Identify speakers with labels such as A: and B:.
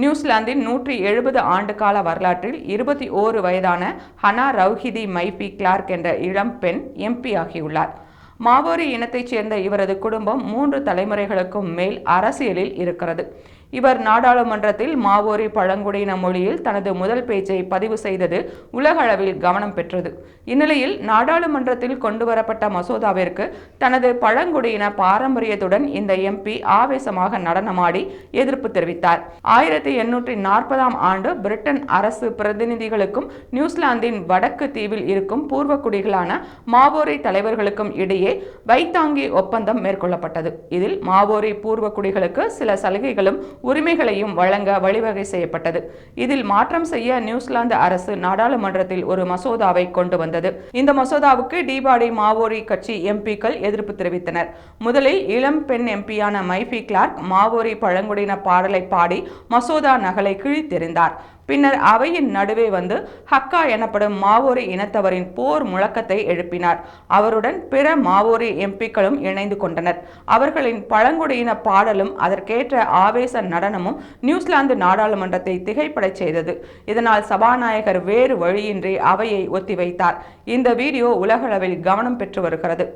A: நியூசிலாந்தின் நூற்றி எழுபது ஆண்டு கால வரலாற்றில் இருபத்தி ஓரு வயதான ஹனா ரவுஹிதி மைபி கிளார்க் என்ற இளம் பெண் எம்பி ஆகியுள்ளார். மாவோரி இனத்தைச் சேர்ந்த இவரது குடும்பம் மூன்று தலைமுறைகளுக்கும் மேல் அரசியலில் இருக்கிறது. இவர் நாடாளுமன்றத்தில் மாவோரி பழங்குடியின மொழியில் தனது முதல் பேச்சை பதிவு செய்தது உலக அளவில் கவனம் பெற்றது. இந்நிலையில் நாடாளுமன்றத்தில் கொண்டுவரப்பட்ட மசோதாவிற்கு தனது பழங்குடியின பாரம்பரியத்துடன் இந்த எம்பி ஆவேசமாக நடனமாடி எதிர்ப்பு தெரிவித்தார். ஆயிரத்தி எண்ணூற்றி நாற்பதாம் ஆண்டு பிரிட்டன் அரசு பிரதிநிதிகளுக்கும் நியூசிலாந்தின் வடக்கு தீவில் இருக்கும் பூர்வக்குடிகளான மாவோரி தலைவர்களுக்கும் இடையே வைத்தாங்கி ஒப்பந்தம் மேற்கொள்ளப்பட்டது. இதில் மாவோரி பூர்வக்குடிகளுக்கு சில சலுகைகளும் உரிமைகளையும் வழங்க வழிவகை செய்யப்பட்டது. இதில் மாற்றம் செய்ய நியூசிலாந்து அரசு நாடாளுமன்றத்தில் ஒரு மசோதாவை கொண்டு வந்தது. இந்த மசோதாவுக்கு டிபாடி மாவோரி கட்சி எம்பிக்கள் எதிர்ப்பு தெரிவித்தனர். முதலில் இளம் பெண் எம்பியான மைஃபி கிளார்க் மாவோரி பழங்குடியின பாடலை பாடி மசோதா நகலை கிழித்தெறிந்தார். பின்னர் அவையின் நடுவே வந்து ஹக்கா எனப்படும் மாவோரி இனத்தவரின் போர் முழக்கத்தை எழுப்பினார். அவருடன் பிற மாவோரி எம்பிக்களும் இணைந்து கொண்டனர். அவர்களின் பழங்குடியின பாடலும் அதற்கேற்ற ஆவேச நடனமும் நியூசிலாந்து நாடாளுமன்றத்தை திகைப்படச் செய்தது. இதனால் சபாநாயகர் வேறு வழியின்றி அவையை ஒத்திவைத்தார். இந்த வீடியோ உலகளவில் கவனம் பெற்று வருகிறது.